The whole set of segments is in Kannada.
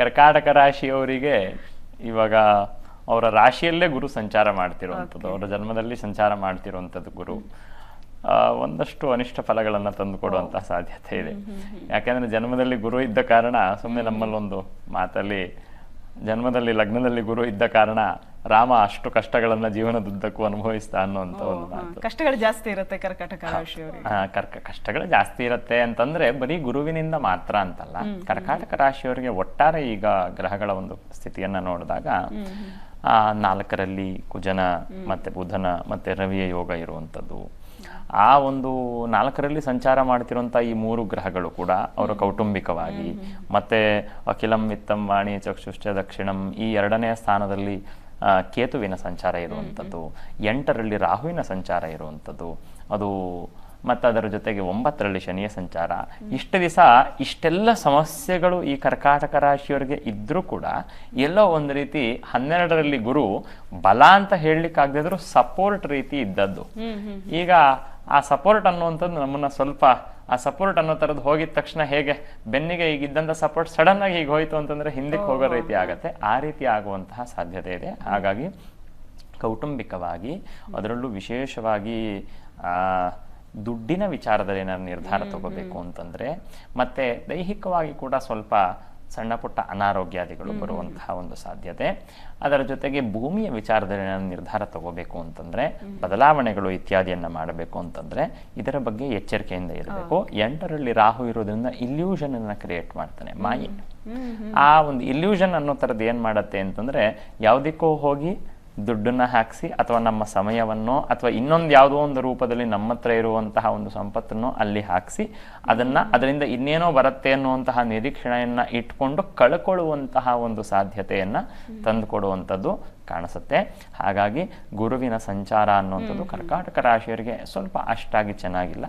ಕರ್ಕಾಟಕ ರಾಶಿಯವರಿಗೆ ಇವಾಗ ಅವರ ರಾಶಿಯಲ್ಲೇ ಗುರು ಸಂಚಾರ ಮಾಡ್ತಿರುವಂಥದ್ದು ಅವರ ಜನ್ಮದಲ್ಲಿ ಸಂಚಾರ ಮಾಡ್ತಿರುವಂಥದ್ದು ಗುರು. ಒಂದಷ್ಟು ಅನಿಷ್ಟ ಫಲಗಳನ್ನು ತಂದು ಕೊಡುವಂಥ ಸಾಧ್ಯತೆ ಇದೆ. ಯಾಕಂದ್ರೆ ಜನ್ಮದಲ್ಲಿ ಗುರು ಇದ್ದ ಕಾರಣ ಸುಮ್ಮನೆ ನಮ್ಮಲ್ಲೊಂದು ಮಾತಲ್ಲಿ ಜನ್ಮದಲ್ಲಿ ಲಗ್ನದಲ್ಲಿ ಗುರು ಇದ್ದ ಕಾರಣ ರಾಮ ಅಷ್ಟು ಕಷ್ಟಗಳನ್ನ ಜೀವನದುದ್ದಕ್ಕೂ ಅನುಭವಿಸ್ತಾ ಅನ್ನುವಂತ ಒಂದು ಮಾತು. ಕಷ್ಟಗಳು ಜಾಸ್ತಿ ಇರುತ್ತೆ ಕರ್ಕಾಟಕ ರಾಶಿಯವರಿಗೆ. ಕರ್ಕ ಕಷ್ಟಗಳು ಜಾಸ್ತಿ ಇರುತ್ತೆ ಅಂತಂದ್ರೆ ಬರೀ ಗುರುವಿನಿಂದ ಮಾತ್ರ ಅಂತಲ್ಲ. ಕರ್ಕಾಟಕ ರಾಶಿಯವರಿಗೆ ಒಟ್ಟಾರೆ ಈಗ ಗ್ರಹಗಳ ಒಂದು ಸ್ಥಿತಿಯನ್ನ ನೋಡಿದಾಗ ಆ ನಾಲ್ಕರಲ್ಲಿ ಕುಜನ ಮತ್ತೆ ಬುಧನ ಮತ್ತೆ ರವಿಯ ಯೋಗ ಇರುವಂಥದ್ದು. ಆ ಒಂದು ನಾಲ್ಕರಲ್ಲಿ ಸಂಚಾರ ಮಾಡ್ತಿರುವಂತ ಈ ಮೂರು ಗ್ರಹಗಳು ಕೂಡ ಅವರ ಕೌಟುಂಬಿಕವಾಗಿ ಮತ್ತೆ ಅಖಿಲಂ ವಿತ್ತಂ ವಾಣಿ ಚಕ್ಷುಶ್ಚ ದಕ್ಷಿಣಂ ಈ ಎರಡನೇ ಸ್ಥಾನದಲ್ಲಿ ಕೇತುವಿನ ಸಂಚಾರ ಇರುವಂಥದ್ದು ಎಂಟರಲ್ಲಿ ರಾಹುವಿನ ಸಂಚಾರ ಇರುವಂಥದ್ದು ಅದು ಮತ್ತು ಅದರ ಜೊತೆಗೆ ಒಂಬತ್ತರಲ್ಲಿ ಶನಿಯ ಸಂಚಾರ. ಇಷ್ಟು ದಿವಸ ಇಷ್ಟೆಲ್ಲ ಸಮಸ್ಯೆಗಳು ಈ ಕರ್ಕಾಟಕ ರಾಶಿಯವರಿಗೆ ಇದ್ದರೂ ಕೂಡ ಎಲ್ಲೋ ಒಂದು ರೀತಿ ಹನ್ನೆರಡರಲ್ಲಿ ಗುರು ಬಲ ಅಂತ ಹೇಳಲಿಕ್ಕಾಗದಿದ್ರು ಸಪೋರ್ಟ್ ರೀತಿ ಇದ್ದದ್ದು. ಈಗ ಆ ಸಪೋರ್ಟ್ ಅನ್ನುವಂಥದ್ದು ನಮ್ಮನ್ನ ಸ್ವಲ್ಪ ಆ ಸಪೋರ್ಟ್ ಅನ್ನೋ ಥರದ್ದು ಹೋಗಿದ ತಕ್ಷಣ ಹೇಗೆ? ಬೆನ್ನಿಗೆ ಈಗ ಇದ್ದಂಥ ಸಪೋರ್ಟ್ ಸಡನ್ ಆಗಿ ಈಗ ಹೋಯ್ತು ಅಂತಂದ್ರೆ ಹಿಂದಕ್ಕೆ ಹೋಗೋ ರೀತಿ ಆಗತ್ತೆ. ಆ ರೀತಿ ಆಗುವಂತಹ ಸಾಧ್ಯತೆ ಇದೆ. ಹಾಗಾಗಿ ಕೌಟುಂಬಿಕವಾಗಿ ಅದರಲ್ಲೂ ವಿಶೇಷವಾಗಿ ಆ, ದುಡ್ಡಿನ ವಿಚಾರದಲ್ಲಿ ನಾನು ನಿರ್ಧಾರ ತಗೋಬೇಕು ಅಂತಂದ್ರೆ ಮತ್ತೆ ದೈಹಿಕವಾಗಿ ಕೂಡ ಸ್ವಲ್ಪ ಸಣ್ಣ ಪುಟ್ಟ ಅನಾರೋಗ್ಯಾದಿಗಳು ಬರುವಂತಹ ಒಂದು ಸಾಧ್ಯತೆ. ಅದರ ಜೊತೆಗೆ ಭೂಮಿಯ ವಿಚಾರದಲ್ಲಿ ನಾನು ನಿರ್ಧಾರ ತಗೋಬೇಕು ಅಂತಂದ್ರೆ ಬದಲಾವಣೆಗಳು ಇತ್ಯಾದಿಯನ್ನ ಮಾಡಬೇಕು ಅಂತಂದ್ರೆ ಇದರ ಬಗ್ಗೆ ಎಚ್ಚರಿಕೆಯಿಂದ ಇರಬೇಕು. ಎಂಟರಲ್ಲಿ ರಾಹು ಇರೋದ್ರಿಂದ ಇಲ್ಯೂಷನ್ ಅನ್ನ ಕ್ರಿಯೇಟ್ ಮಾಡ್ತಾನೆ ಮಾಯೆ. ಆ ಒಂದು ಇಲ್ಯೂಷನ್ ಅನ್ನೋ ಥರದ್ದು ಏನ್ ಮಾಡತ್ತೆ ಅಂತಂದ್ರೆ ಯಾವುದಕ್ಕೋ ಹೋಗಿ ದುಡ್ಡನ್ನ ಹಾಕಿಸಿ ಅಥವಾ ನಮ್ಮ ಸಮಯವನ್ನೋ ಅಥವಾ ಇನ್ನೊಂದು ಯಾವುದೋ ಒಂದು ರೂಪದಲ್ಲಿ ನಮ್ಮ ಹತ್ರ ಇರುವಂತಹ ಒಂದು ಸಂಪತ್ತನ್ನು ಅಲ್ಲಿ ಹಾಕಿಸಿ ಅದನ್ನು ಅದರಿಂದ ಇನ್ನೇನೋ ಬರುತ್ತೆ ಅನ್ನುವಂತಹ ನಿರೀಕ್ಷಣೆಯನ್ನು ಇಟ್ಕೊಂಡು ಕಳ್ಕೊಳ್ಳುವಂತಹ ಒಂದು ಸಾಧ್ಯತೆಯನ್ನು ತಂದುಕೊಡುವಂಥದ್ದು. ಕಾಣಿಸುತ್ತೆ. ಹಾಗಾಗಿ ಗುರುವಿನ ಸಂಚಾರ ಅನ್ನುವಂಥದ್ದು ಕರ್ಕಾಟಕ ರಾಶಿಯವರಿಗೆ ಸ್ವಲ್ಪ ಅಷ್ಟಾಗಿ ಚೆನ್ನಾಗಿಲ್ಲ.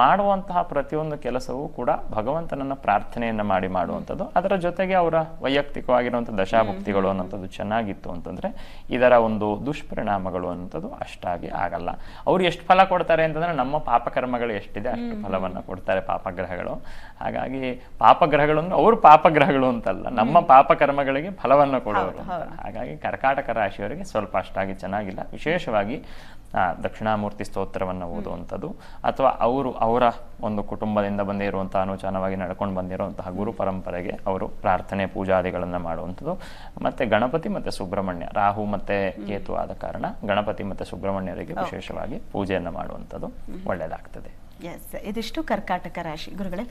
ಮಾಡುವಂತಹ ಪ್ರತಿಯೊಂದು ಕೆಲಸವೂ ಕೂಡ ಭಗವಂತನನ್ನ ಪ್ರಾರ್ಥನೆಯನ್ನ ಮಾಡಿ ಮಾಡುವಂಥದ್ದು. ಅದರ ಜೊತೆಗೆ ಅವರ ವೈಯಕ್ತಿಕವಾಗಿರುವಂಥ ದಶಾಭುಕ್ತಿಗಳು ಅನ್ನೋಂಥದ್ದು ಚೆನ್ನಾಗಿತ್ತು ಅಂತಂದ್ರೆ ಇದರ ಒಂದು ದುಷ್ಪರಿಣಾಮಗಳು ಅನ್ನೋಂಥದ್ದು ಅಷ್ಟಾಗಿ ಆಗಲ್ಲ. ಅವ್ರು ಎಷ್ಟು ಫಲ ಕೊಡ್ತಾರೆ ಅಂತಂದ್ರೆ ನಮ್ಮ ಪಾಪಕರ್ಮಗಳು ಎಷ್ಟಿದೆ ಅಷ್ಟು ಫಲವನ್ನ ಕೊಡ್ತಾರೆ ಪಾಪಗ್ರಹಗಳು. ಹಾಗಾಗಿ ಪಾಪಗ್ರಹಗಳು ಅಂದರೆ ಅವರು ಪಾಪಗ್ರಹಗಳು ಅಂತಲ್ಲ ನಮ್ಮ ಪಾಪಕರ್ಮಗಳಿಗೆ ಫಲವನ್ನ ಕೊಡೋರು ಹಾಗಾಗಿ ಕರ್ಕಾಟಕ ರಾಶಿಯವರಿಗೆ ಸ್ವಲ್ಪ ಅಷ್ಟಾಗಿ ಚೆನ್ನಾಗಿಲ್ಲ. ವಿಶೇಷವಾಗಿ ದಕ್ಷಿಣಾಮೂರ್ತಿ ಸ್ತೋತ್ರವನ್ನು ಓದುವಂಥದ್ದು. ಅಥವಾ ಅವರು ಅವರ ಒಂದು ಕುಟುಂಬದಿಂದ ಬಂದಿರುವಂಥ ಅನುಚಾನವಾಗಿ ನಡ್ಕೊಂಡು ಬಂದಿರುವಂತಹ ಗುರು ಪರಂಪರೆಗೆ ಅವರು ಪ್ರಾರ್ಥನೆ ಪೂಜಾದಿಗಳನ್ನು ಮಾಡುವಂಥದ್ದು. ಮತ್ತೆ ಗಣಪತಿ ಮತ್ತೆ ಸುಬ್ರಹ್ಮಣ್ಯ ರಾಹು ಮತ್ತೆ ಕೇತು ಆದ ಕಾರಣ ಗಣಪತಿ ಮತ್ತೆ ಸುಬ್ರಹ್ಮಣ್ಯರಿಗೆ ವಿಶೇಷವಾಗಿ ಪೂಜೆಯನ್ನು ಮಾಡುವಂಥದ್ದು ಒಳ್ಳೆಯದಾಗ್ತದೆ ಎಸ್ ಇದಿಷ್ಟು ಕರ್ಕಾಟಕ ರಾಶಿ. ಗುರುಗಳೇ